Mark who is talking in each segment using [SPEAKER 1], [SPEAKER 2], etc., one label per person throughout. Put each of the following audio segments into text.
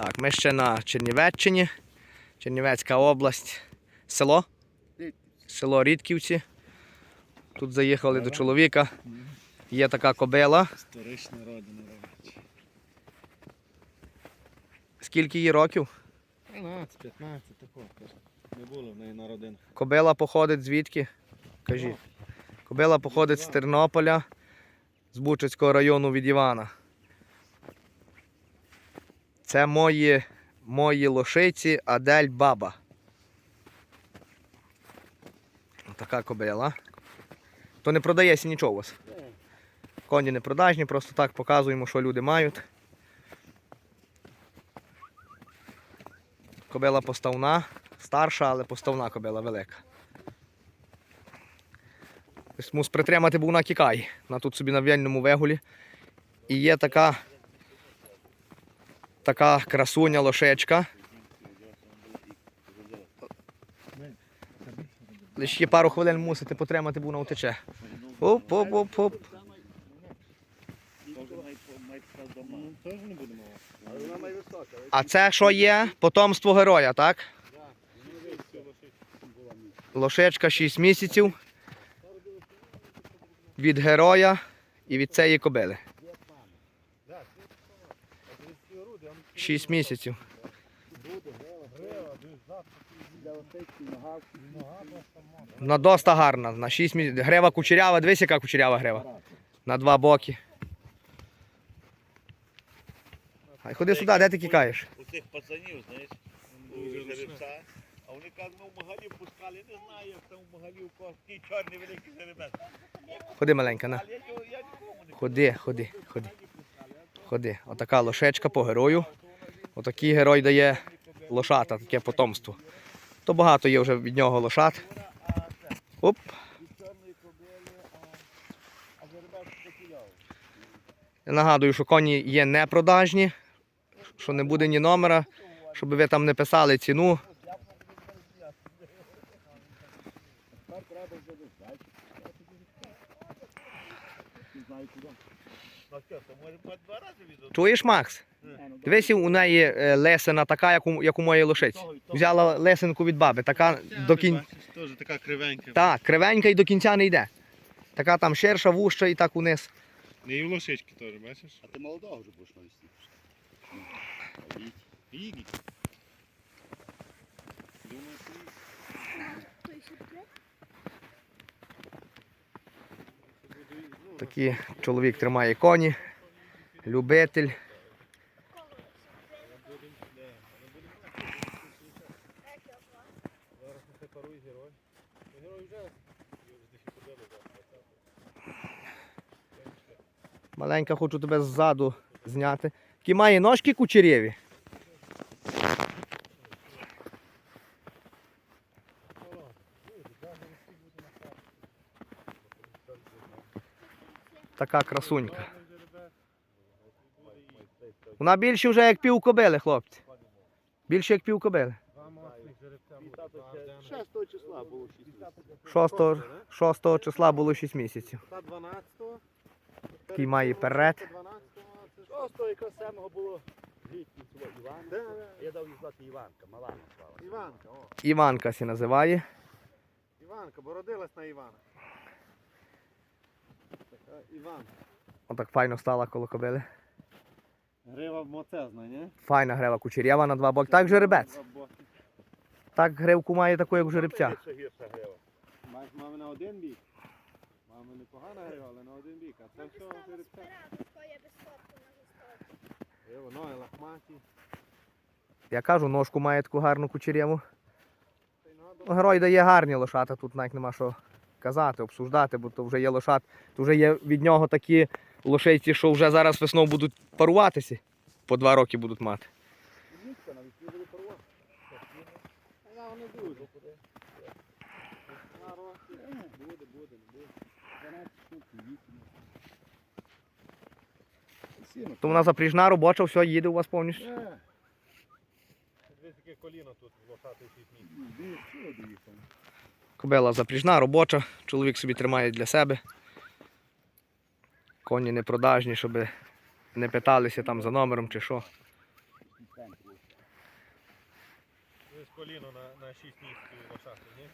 [SPEAKER 1] Так, ми ще на Чернівеччині. Чернівецька область. Село? Село Рідківці. Тут заїхали до чоловіка. Є така кобила.
[SPEAKER 2] Історична родина робить.
[SPEAKER 1] Скільки їй років?
[SPEAKER 2] 13, 15 такого. Не було в неї на родинах.
[SPEAKER 1] Кобила походить звідки? Кажіть. Кобила походить з Тернополя, з Бучацького району від Івана. Це мої, мої лошиці Адель Баба. Така кобила. То не продається нічого у вас. Коні не продажні, просто так показуємо, що люди мають. Кобила поставна, старша, але поставна кобила велика. Мус притримати, бо вона тікає. Вона тут собі на вільному вигулі. І є така, така красуня лошечка. Лише є пару хвилин мусите потримати, бо вона утече. Оп, оп, оп, оп. А це що є? Потомство героя, так? Лошечка 6 місяців. Від героя і від цієї кобили. 6 місяців. Вона доста гарна. На 6 місяців. Грева кучерява, дивись, яка кучерява грева. На два боки. Ай, ходи сюди, де ти тікаєш?
[SPEAKER 3] у цих пацанів, знаєш, у жеребця. А вони кажуть, ну в Магалів пускали, не знаю, як там в Магалів кого, такий чорний великий жеребець.
[SPEAKER 1] Ходи маленька, на. Ходи, ходи, ходи. Ходи. Отака лошечка по герою. Отакий герой дає лошата, таке потомство. То багато є вже від нього лошат. Оп. Я нагадую, що коні є непродажні, що не буде ні номера, щоб ви там не писали ціну.
[SPEAKER 3] Два рази відео.
[SPEAKER 1] Чуєш, Макс? Дивись, у неї е, лесена така, як у, як у моєї лошиці. Взяла лесенку від баби, така до кін...
[SPEAKER 2] Теж така кривенька.
[SPEAKER 1] Так, кривенька і до кінця не йде. Така там ширша, вуща і так униз.
[SPEAKER 2] Не і в лошички теж, бачиш?
[SPEAKER 4] А ти молодого вже будеш навести.
[SPEAKER 2] Ігі.
[SPEAKER 1] Такий чоловік тримає коні, любитель. Маленька хочу тебе ззаду зняти. Які має ножки кучерєві. Така красунька. Вона більше вже як пів кобили, хлопці. Більше як пів кобили.
[SPEAKER 4] 6 числа було 6 місяців.
[SPEAKER 1] 6, 6 числа було 6 місяців.
[SPEAKER 2] Та 12-го.
[SPEAKER 1] Такий має перед.
[SPEAKER 2] 12-го.
[SPEAKER 4] 6 якраз самого було літнє село Іван. Я дав їй звати Іванка, мала назвала.
[SPEAKER 2] Іванка, о.
[SPEAKER 1] Іванка сі називає.
[SPEAKER 2] Іванка, бо родилась на Івана. Така Іванка.
[SPEAKER 1] Отак файно стала коло кобили.
[SPEAKER 2] Грива моцезна, ні?
[SPEAKER 1] Файна грева кучерява на два боки. Так жеребець. Так гривку має таку, як у жеребця.
[SPEAKER 3] Грива.
[SPEAKER 2] Маєш мами на один бік. Мами непогана грива, але на один бік. А це все жеребця. І воно і лахматі.
[SPEAKER 1] Я кажу, ножку має таку гарну кучеряву. Герой дає гарні лошата, тут навіть нема що казати, обсуждати, бо то вже є лошат, то вже є від нього такі лошейці, що вже зараз весною будуть паруватися. По два роки будуть мати. То вона запріжна, робоча, все їде у вас повністю.
[SPEAKER 2] Дивись, яке коліно тут лошати 6 місяців.
[SPEAKER 1] Кобила запріжна, робоча, чоловік собі тримає для себе. Коні не продажні, щоб не питалися там за номером чи що.
[SPEAKER 2] Коліно на, на 6 ніг лошати, ні?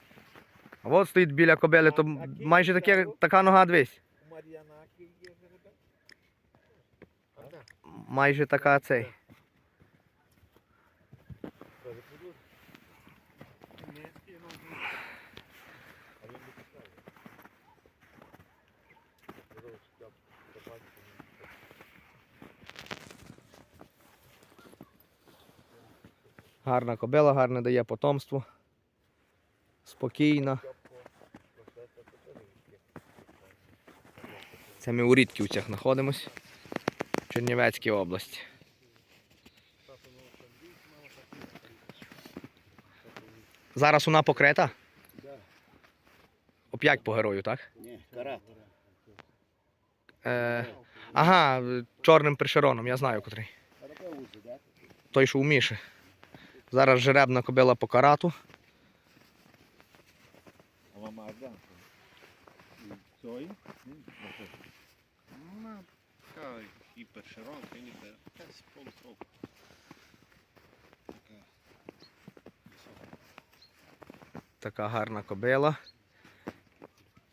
[SPEAKER 1] А от стоїть біля кобили, то майже таке, така нога дивись. Майже така цей.
[SPEAKER 2] Низький, ну,
[SPEAKER 4] А він не пускає. Я зараз я побачу, що він
[SPEAKER 1] Гарна кобила, гарне дає потомство. Спокійна. Це ми у Рідківцях знаходимось. В Чернівецькій області. Зараз вона покрита? Оп'ять по герою, так?
[SPEAKER 4] Ні, карат.
[SPEAKER 1] Е, ага, чорним пришероном, я знаю котрий. Той, що у Міші. Зараз жеребна кобила по карату.
[SPEAKER 3] Вона така гіперширока, ніби. Десь полусроку. Така.
[SPEAKER 1] Така гарна кобила.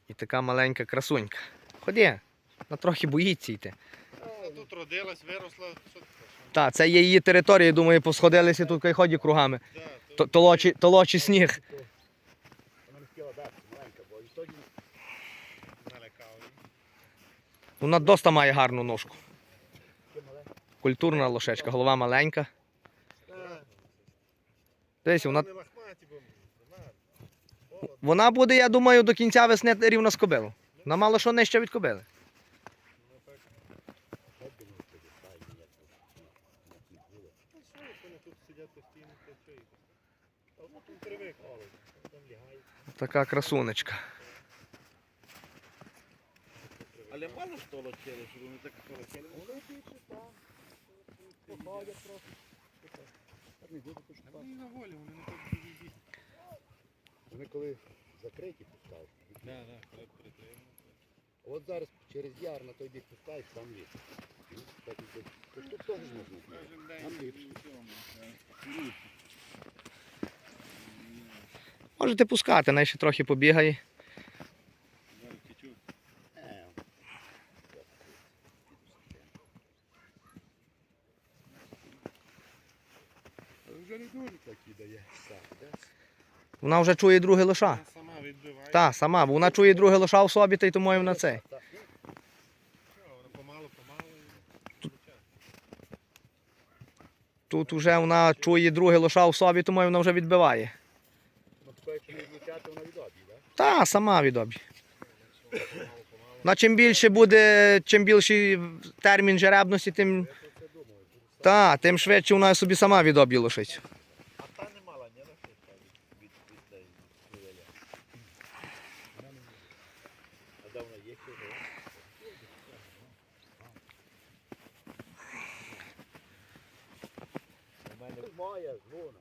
[SPEAKER 1] І така маленька красунька. Ході, вона трохи боїться йти.
[SPEAKER 2] Тут родилась, виросла. Що це?
[SPEAKER 1] Так, це є її територія, думаю, посходилися тут хай ході кругами.
[SPEAKER 2] То-
[SPEAKER 1] Толочі, толочі сніг.
[SPEAKER 4] Вона не хотіла дати, маленька, бо і тоді
[SPEAKER 2] налякав.
[SPEAKER 1] Вона доста має гарну ножку. Культурна лошечка, голова маленька. Дивись, вона,
[SPEAKER 2] Не лахматі, бо вона
[SPEAKER 1] вона буде, я думаю, до кінця весни рівно з кобилою. Вона мало що нижче від кобили.
[SPEAKER 2] Ну, так.
[SPEAKER 4] От би ми тоді файні, як тут, ну, як не було.
[SPEAKER 2] Ну, що, як вони тут сидять постійно, то що їх? А ну тут привик, але там лягають.
[SPEAKER 1] Така красунечка.
[SPEAKER 3] Але мало ж толочили, що вони так толочили.
[SPEAKER 4] Вони більше там, походять трохи. Так не буде, то що
[SPEAKER 2] А вони на волі, вони не хочуть їздити.
[SPEAKER 4] Вони коли закриті пускають.
[SPEAKER 2] Да, да, коли перетримують.
[SPEAKER 4] От зараз через яр на той бік пускають, там. Ну, так тут. Теж можна Там ліпше.
[SPEAKER 2] Так.
[SPEAKER 1] Можете пускати, най ще трохи побігає. Вона вже чує друге лоша.
[SPEAKER 2] Сама відбиває.
[SPEAKER 1] Та, сама, вона чує друге лоша в собі, та й тому це.
[SPEAKER 4] Так,
[SPEAKER 2] Що, Вона і получає.
[SPEAKER 1] Тут вже вона чує друге лоша в собі, тому вона вже відбиває.
[SPEAKER 4] Ну, тако, якщо не відлучати, вона відоб'є, так?
[SPEAKER 1] Та, сама відобі. На чим більше буде, чим більший термін жеребності, тим, та, тим швидше вона собі сама відоб'є лошить.
[SPEAKER 3] А та не мала, ні, розшитка від, від, від. А де є ще? У мене
[SPEAKER 4] Моя, вона.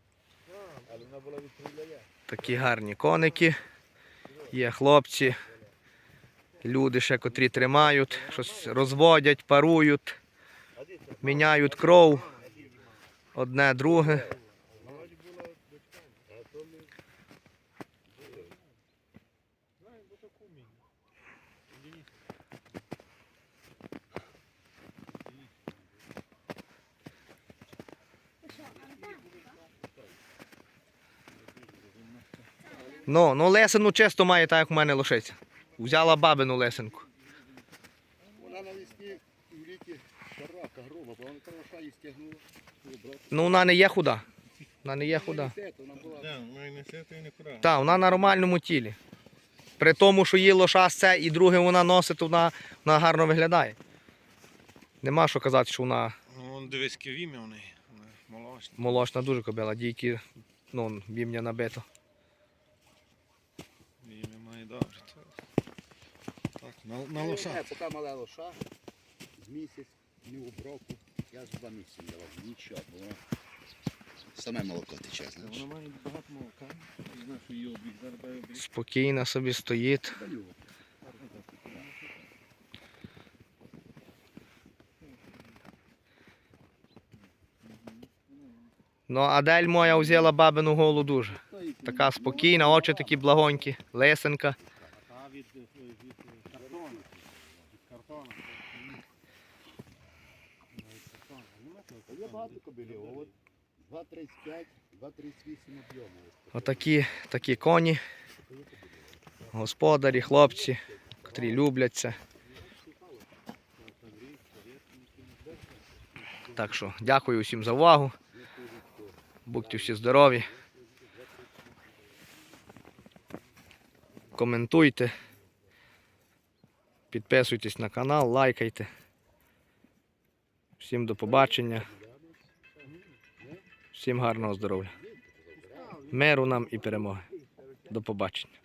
[SPEAKER 3] але вона була від.
[SPEAKER 1] Такі гарні коники. Є хлопці, люди ще котрі тримають, щось розводять, парують, міняють кров. Одне, друге
[SPEAKER 2] була дочка.
[SPEAKER 4] А то ми
[SPEAKER 2] Знаю, бо то кумінь. Денис.
[SPEAKER 1] Ну, ну лесену чисто має так, як в мене лошиця. Взяла бабину лесенку.
[SPEAKER 4] Вона навесні в літі шарака груба, бо вона трошка її стягнула.
[SPEAKER 1] Ну, вона не є худа. Вона не є худа. Так, вона на нормальному тілі. При тому, що її лоша з це і друге вона носить, то вона, вона гарно виглядає. Нема що казати, що вона
[SPEAKER 2] Ну, вон дивись, яке вім'я в неї. Молочна.
[SPEAKER 1] молочна дуже кобила, дійки, ну, бімня набито.
[SPEAKER 2] Вім'я має добре. Так, на, на лоша.
[SPEAKER 4] Е, Поки мала лоша, з місяць, не в оброку. Я ж два місяці не давав, нічого, бо воно саме молоко тече, знаєш.
[SPEAKER 2] Вона має багато молока. Не знаю, що її обіг. Зараз дай обіг.
[SPEAKER 1] Спокійно собі стоїть.
[SPEAKER 4] Даю.
[SPEAKER 1] Ну, Адель моя взяла бабину голу дуже. Така спокійна, очі такі благонькі, лисенька.
[SPEAKER 2] Та від, від картону. Від картону. Від картону. Нема того
[SPEAKER 4] Та Є багато кобилів, от 2,35, 2,38 об'єму.
[SPEAKER 1] Отакі такі коні, господарі, хлопці, котрі любляться. Так що дякую всім за увагу. Будьте всі здорові. Коментуйте. Підписуйтесь на канал, лайкайте. Всім до побачення. Всім гарного здоров'я. Миру нам і перемоги. До побачення.